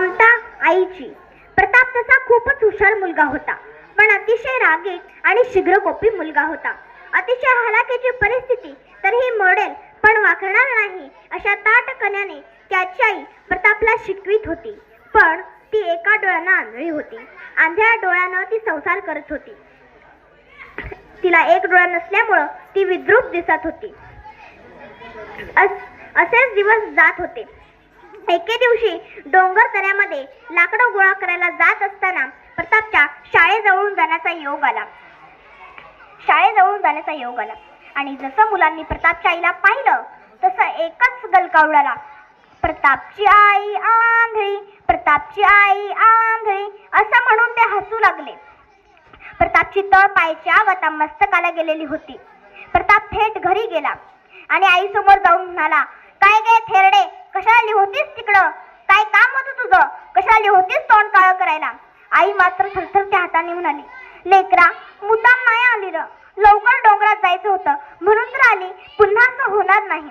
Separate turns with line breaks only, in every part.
ममता आईची. प्रताप तसा खूपच हुशार मुलगा होता. पण अतिशय रागीट आणि शीघ्रकोपी मुलगा होता. अतिशय हलाखीची परिस्थिती तर ही मॉडेल पण वाकणार नाही अशा ताटकण्याने त्याची आई प्रतापला शिकवीत होती. पण ती एका डोळ्यानं आंधळी होती. आंधळ्या डोळ्यानं ती संसार करत होती. तिला एक डोळा नसल्यामुळं ती विद्रूप दिसत होती. अस- असेच दिवस जात होते. एके दिवशी डोंगर दऱ्यामध्ये लाकडं गोळा करायला जात असताना प्रतापच्या शाळेजवळून जाण्याचा योग आला. शाळेजवळून जाण्याचा योग आला. आणि जसं मुलांनी प्रतापच्या आईला पाहिलं तसं एकच गलका उडाला प्रतापची आई आंधळी प्रतापची आई आंधळी असं म्हणून ते हसू लागले. प्रतापची तळ पायच्या वता मस्तकाला गेलेली होती. प्रताप थेट घरी गेला आणि आई समोर जाऊन म्हणाला काय गे थेरडे कशा आली होतीस तिकडं? काय काम होतं तुझं? आली होतीस तोंड काळं करायला? आई मात्र थरथरत्या हाताने म्हणाली लेकरा मुद्दाम नाही आली र लवकर डोंगरात जायचं होतं. म्हणून तर आली. पुन्हा असं होणार नाही.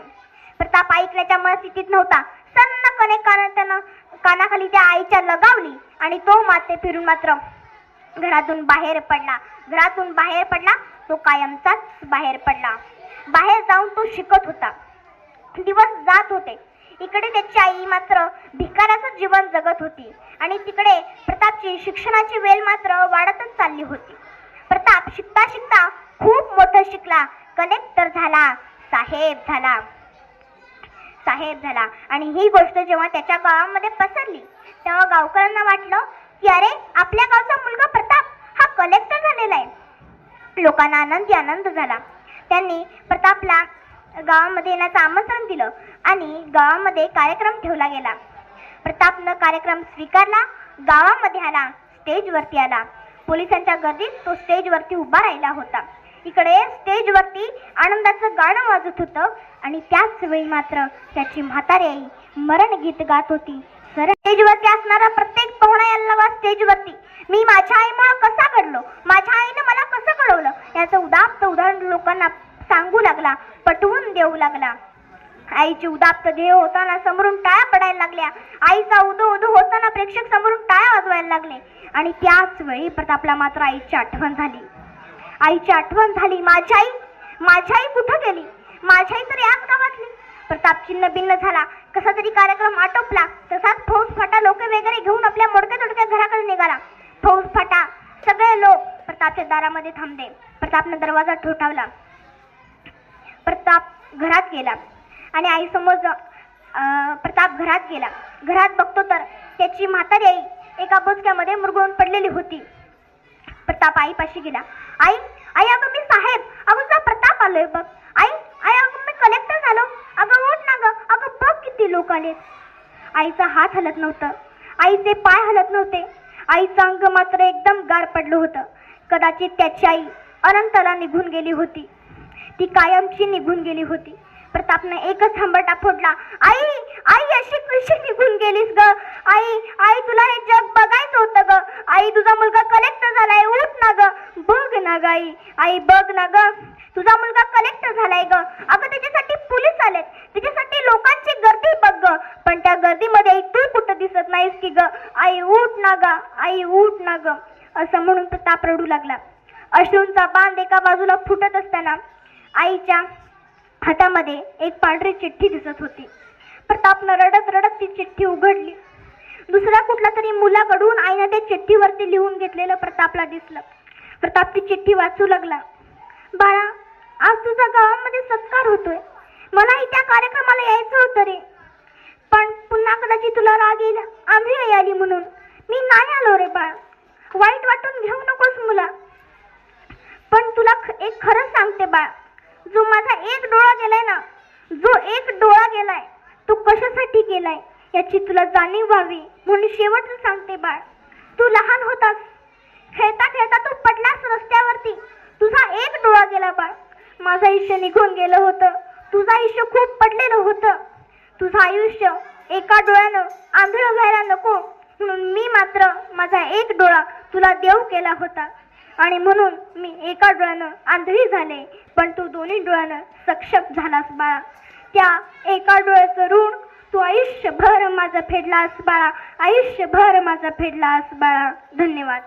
प्रताप ऐकण्याच्या मनस्थितीत नव्हता. सन्नपणे काना त्यानं कानाखाली त्या आईच्या लगावली आणि तो माते फिरून मात्र घरातून बाहेर पडला. घरातून बाहेर पडला. तो कायमचाच बाहेर पडला. बाहेर जाऊन तो शिकत होता. दिवस जात होते. इकडे त्याची आई मात्र भिकाराचं जीवन जगत होती. आणि तिकडे प्रतापची शिक्षणाची वेल मात्र वाढतच चालली होती. प्रताप शिकता शिकता खूप मोठं शिकला. कलेक्टर झाला. साहेब झाला. साहेब झाला. आणि ही गोष्ट जेव्हा त्याच्या गावामध्ये पसरली तेव्हा गावकऱ्यांना वाटलं की अरे आपल्या गावचा मुलगा प्रताप हा कलेक्टर झालेला आहे. लोकांना आनंदी आनंद झाला. त्यांनी प्रतापला गावामध्ये येण्याचं आमंत्रण दिलं आणि गावामध्ये कार्यक्रम ठेवला गेला. प्रतापनं कार्यक्रम स्वीकारला गावामध्ये आला स्टेजवरती आला. पोलिसांच्या गर्दीत तो स्टेजवरती उभा राहिला होता. इकडे स्टेजवरती आनंदाचं गाणं वाजत होतं आणि त्याच वेळी मात्र त्याची म्हातारी आई मरण गीत गात होती. सर स्टेजवरती असणारा प्रत्येक पाहुणा यायला वा स्टेजवरती. मी माझ्या आईमुळे कसा घडलो? माझ्या आईनं मला कसं कळवलं? याचं उदात्त उदाहरण लोकांना सांगू लागला पटवून देऊ लागला. आईची उदात्त ध्येय होताना समोरून टाळ्या पडायला लागल्या. आईचा उदो उदो होताना प्रेक्षक समोरून टाळ्या वाजवायला लागले. आणि त्याच वेळी प्रतापला मात्र आईची आठवण झाली. आईची आठवण झाली माझी आई माझी आई कुठं गेली? माझी आई तर याच गावातली. प्रताप चिन्ह भिन्न झाला. कसा तरी कार्यक्रम आटोपला. तसाच फौज फाटा लोक वगैरे घेऊन आपल्या मोडक्या तोडक्या घराकडे निघाला. फौज फाटा सगळे लोक प्रतापच्या दारामध्ये थांबले. प्रतापनं दरवाजा ठोठावला. प्रताप घरात गेला. आणि आईसमोर समोर प्रताप घरात गेला. घरात बघतो तर त्याची म्हातारी आई एका बोचक्यामध्ये मुरगळून पडलेली होती. प्रताप आईपाशी गेला. आई आई अगं मी साहेब अगं तुझा प्रताप आलोय बघ. आई आई अगं मी कलेक्टर झालो. अगं उठ ना गं. अगं बघ किती लोक आलेत. आईचा हात हलत नव्हतं. आईचे पाय हलत नव्हते. आईचं अंग मात्र एकदम गार पडलं होतं. कदाचित त्याची आई अनंताला निघून गेली होती. ती कायमची निघून गेली होती. प्रतापने एकच थांबटा फोडला आई आई अशी कशी निघून गेलीस ग? आई आई तुला हे जग बघायचं होतं ग. आई तुझा मुलगा कलेक्टर झालाय उठ ना ग. बघ ना ग आई आई बघ ना ग. तुझा मुलगा कलेक्टर झालाय ग. अगं त्याच्यासाठी पोलीस आलेत. त्याच्यासाठी लोकांची गर्दी बघ ग. पण त्या गर्दीमध्ये आई तू कुठं दिसत नाहीस की ग? आई उठ ना ग. आई उठ ना ग. असं म्हणून प्रताप रडू लागला. अश्रूंचा बांध एका बाजूला फुटत असताना आईच्या हातामध्ये एक पांढरी चिठ्ठी दिसत होती. प्रतापनं रडत रडत ती चिठ्ठी उघडली. दुसऱ्या कुठला तरी मुलाकडून आईनं त्या चिठ्ठीवरती लिहून घेतलेलं प्रतापला दिसलं. प्रताप ती चिठ्ठी वाचू लागला. बाळा आज तुझा गावामध्ये सत्कार होतोय. मलाही त्या कार्यक्रमाला यायचं होतं रे. पण पुन्हा कदाचित तुला राग येईल आम्ही आली म्हणून. मी नाही आलो रे बाळ. वाईट वाटून घेऊ नकोस मुला. पण तुला ख- एक खरं सांगते बाळ. जो माझा एक डोळा गेलाय ना जो एक डोळा गेलाय तो कशासाठी गेलाय याची तुला जाणीव व्हावी. म्हणून शेवटच सांगते बाळ तू लहान होतास. खेळता खेळता तू पडलास रस्त्यावरती. तुझा एक डोळा गेला बाळ. माझं आयुष्य निघून गेलं होतं. तुझं आयुष्य खूप पडलेलं होतं. तुझं आयुष्य एका डोळ्यानं आंधळं व्हायला नको. म्हणून मी मात्र माझा एक डोळा तुला देव केला होता. आणि म्हणून मी एका डोळ्यानं आंधळी झाले पण तू दोन्ही डोळ्यानं सक्षम झालास बाळा. त्या एका डोळ्याचं ऋण तू आयुष्यभर माझा फेडलास बाळा. आयुष्यभर माझा फेडलास बाळा. धन्यवाद.